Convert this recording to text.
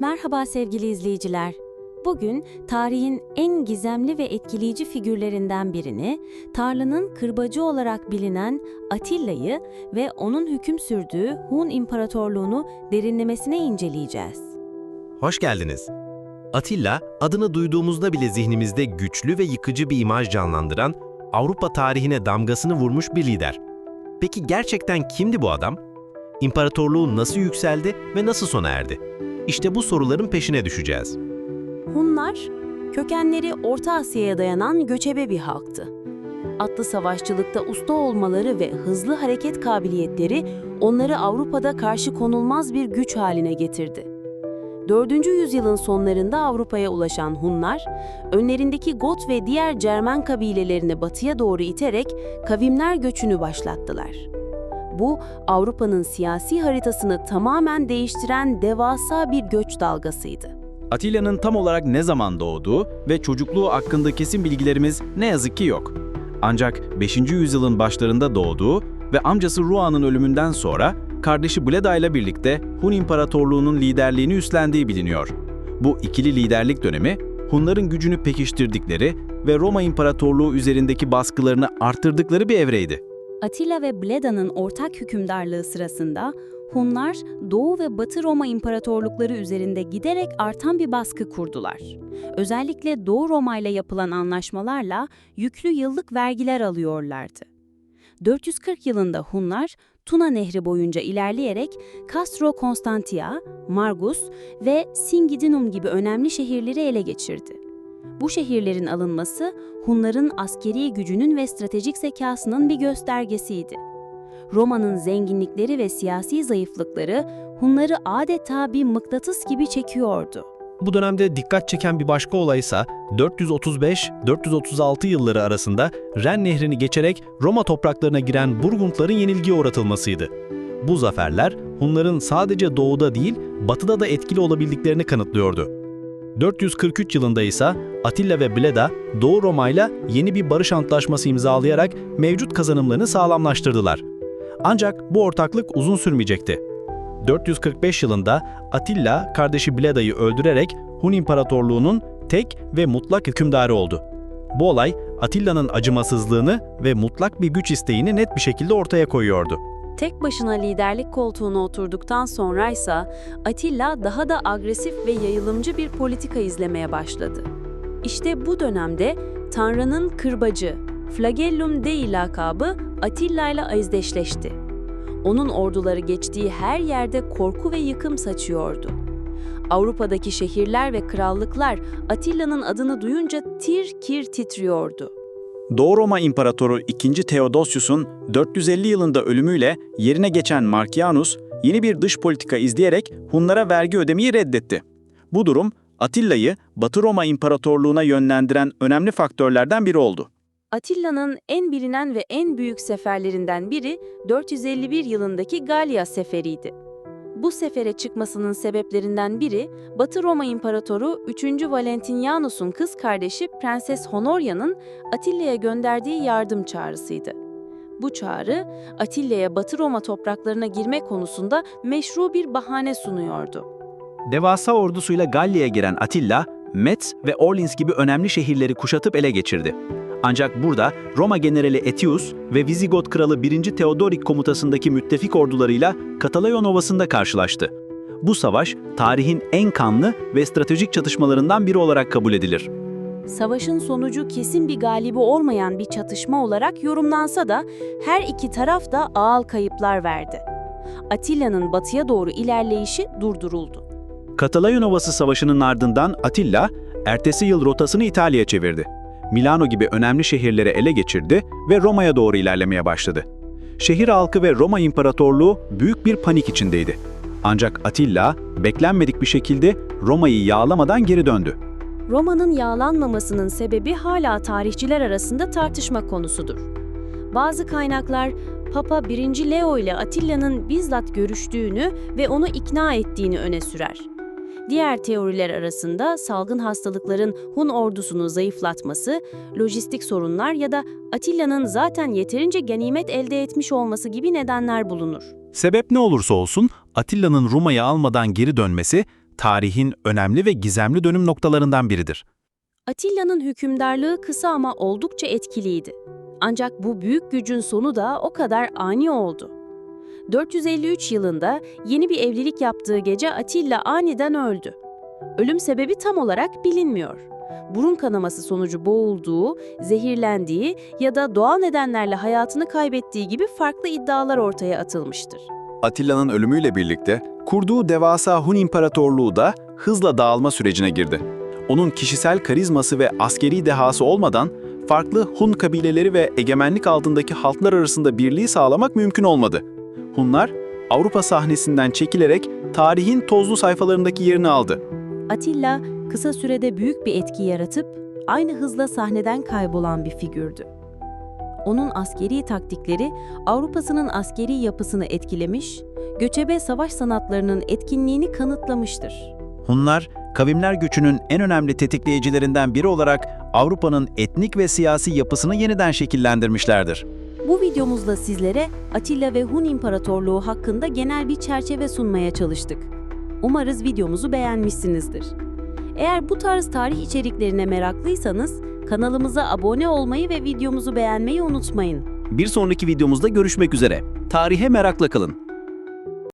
Merhaba sevgili izleyiciler. Bugün tarihin en gizemli ve etkileyici figürlerinden birini, Tanrı'nın kırbacı olarak bilinen Atilla'yı ve onun hüküm sürdüğü Hun İmparatorluğunu derinlemesine inceleyeceğiz. Hoş geldiniz. Atilla, adını duyduğumuzda bile zihnimizde güçlü ve yıkıcı bir imaj canlandıran, Avrupa tarihine damgasını vurmuş bir lider. Peki gerçekten kimdi bu adam? İmparatorluğu nasıl yükseldi ve nasıl sona erdi? İşte bu soruların peşine düşeceğiz. Hunlar, kökenleri Orta Asya'ya dayanan göçebe bir halktı. Atlı savaşçılıkta usta olmaları ve hızlı hareket kabiliyetleri onları Avrupa'da karşı konulmaz bir güç haline getirdi. 4. yüzyılın sonlarında Avrupa'ya ulaşan Hunlar, önlerindeki Got ve diğer Cermen kabilelerini batıya doğru iterek kavimler göçünü başlattılar. Bu, Avrupa'nın siyasi haritasını tamamen değiştiren devasa bir göç dalgasıydı. Atilla'nın tam olarak ne zaman doğduğu ve çocukluğu hakkında kesin bilgilerimiz ne yazık ki yok. Ancak 5. yüzyılın başlarında doğduğu ve amcası Rua'nın ölümünden sonra kardeşi Bleda ile birlikte Hun İmparatorluğu'nun liderliğini üstlendiği biliniyor. Bu ikili liderlik dönemi Hunların gücünü pekiştirdikleri ve Roma İmparatorluğu üzerindeki baskılarını arttırdıkları bir evreydi. Atilla ve Bleda'nın ortak hükümdarlığı sırasında Hunlar Doğu ve Batı Roma İmparatorlukları üzerinde giderek artan bir baskı kurdular. Özellikle Doğu Roma ile yapılan anlaşmalarla yüklü yıllık vergiler alıyorlardı. 440 yılında Hunlar Tuna Nehri boyunca ilerleyerek Castro Constantia, Margus ve Singidunum gibi önemli şehirleri ele geçirdi. Bu şehirlerin alınması Hunların askeri gücünün ve stratejik zekasının bir göstergesiydi. Roma'nın zenginlikleri ve siyasi zayıflıkları Hunları adeta bir mıknatıs gibi çekiyordu. Bu dönemde dikkat çeken bir başka olay ise 435-436 yılları arasında Ren Nehri'ni geçerek Roma topraklarına giren Burgundların yenilgiye uğratılmasıydı. Bu zaferler Hunların sadece doğuda değil, batıda da etkili olabildiklerini kanıtlıyordu. 443 yılında ise Atilla ve Bleda, Doğu Roma ile yeni bir barış antlaşması imzalayarak mevcut kazanımlarını sağlamlaştırdılar. Ancak bu ortaklık uzun sürmeyecekti. 445 yılında Atilla kardeşi Bleda'yı öldürerek Hun İmparatorluğu'nun tek ve mutlak hükümdarı oldu. Bu olay Atilla'nın acımasızlığını ve mutlak bir güç isteğini net bir şekilde ortaya koyuyordu. Tek başına liderlik koltuğuna oturduktan sonraysa Atilla daha da agresif ve yayılımcı bir politika izlemeye başladı. İşte bu dönemde Tanrı'nın kırbacı, Flagellum Dei lakabı Atilla ile özdeşleşti. Onun orduları geçtiği her yerde korku ve yıkım saçıyordu. Avrupa'daki şehirler ve krallıklar Atilla'nın adını duyunca tir kir titriyordu. Doğu Roma İmparatoru 2. Theodosius'un 450 yılında ölümüyle yerine geçen Markianus, yeni bir dış politika izleyerek Hunlara vergi ödemeyi reddetti. Bu durum, Atilla'yı Batı Roma İmparatorluğu'na yönlendiren önemli faktörlerden biri oldu. Atilla'nın en bilinen ve en büyük seferlerinden biri 451 yılındaki Galya seferiydi. Bu sefere çıkmasının sebeplerinden biri Batı Roma İmparatoru 3. Valentinianus'un kız kardeşi Prenses Honoria'nın Atilla'ya gönderdiği yardım çağrısıydı. Bu çağrı Atilla'ya Batı Roma topraklarına girme konusunda meşru bir bahane sunuyordu. Devasa ordusuyla Gallia'ya giren Atilla, Metz ve Orleans gibi önemli şehirleri kuşatıp ele geçirdi. Ancak burada Roma generali Etius ve Vizigot kralı 1. Theodorik komutasındaki müttefik ordularıyla Katalayon Ovası'nda karşılaştı. Bu savaş tarihin en kanlı ve stratejik çatışmalarından biri olarak kabul edilir. Savaşın sonucu kesin bir galibi olmayan bir çatışma olarak yorumlansa da her iki taraf da ağır kayıplar verdi. Atilla'nın batıya doğru ilerleyişi durduruldu. Katalayon Ovası Savaşı'nın ardından Atilla, ertesi yıl rotasını İtalya'ya çevirdi. Milano gibi önemli şehirleri ele geçirdi ve Roma'ya doğru ilerlemeye başladı. Şehir halkı ve Roma İmparatorluğu büyük bir panik içindeydi. Ancak Atilla, beklenmedik bir şekilde Roma'yı yağlamadan geri döndü. Roma'nın yağlanmamasının sebebi hala tarihçiler arasında tartışma konusudur. Bazı kaynaklar Papa 1. Leo ile Atilla'nın bizzat görüştüğünü ve onu ikna ettiğini öne sürer. Diğer teoriler arasında salgın hastalıkların Hun ordusunu zayıflatması, lojistik sorunlar ya da Atilla'nın zaten yeterince ganimet elde etmiş olması gibi nedenler bulunur. Sebep ne olursa olsun Atilla'nın Roma'yı almadan geri dönmesi tarihin önemli ve gizemli dönüm noktalarından biridir. Atilla'nın hükümdarlığı kısa ama oldukça etkiliydi. Ancak bu büyük gücün sonu da o kadar ani oldu. 453 yılında yeni bir evlilik yaptığı gece Atilla aniden öldü. Ölüm sebebi tam olarak bilinmiyor. Burun kanaması sonucu boğulduğu, zehirlendiği ya da doğal nedenlerle hayatını kaybettiği gibi farklı iddialar ortaya atılmıştır. Atilla'nın ölümüyle birlikte kurduğu devasa Hun İmparatorluğu da hızla dağılma sürecine girdi. Onun kişisel karizması ve askeri dehası olmadan farklı Hun kabileleri ve egemenlik altındaki halklar arasında birliği sağlamak mümkün olmadı. Hunlar Avrupa sahnesinden çekilerek tarihin tozlu sayfalarındaki yerini aldı. Atilla kısa sürede büyük bir etki yaratıp aynı hızla sahneden kaybolan bir figürdü. Onun askeri taktikleri Avrupa'sının askeri yapısını etkilemiş, göçebe savaş sanatlarının etkinliğini kanıtlamıştır. Hunlar, kavimler göçünün en önemli tetikleyicilerinden biri olarak Avrupa'nın etnik ve siyasi yapısını yeniden şekillendirmişlerdir. Bu videomuzda sizlere Atilla ve Hun İmparatorluğu hakkında genel bir çerçeve sunmaya çalıştık. Umarız videomuzu beğenmişsinizdir. Eğer bu tarz tarih içeriklerine meraklıysanız kanalımıza abone olmayı ve videomuzu beğenmeyi unutmayın. Bir sonraki videomuzda görüşmek üzere. Tarihe merakla kalın.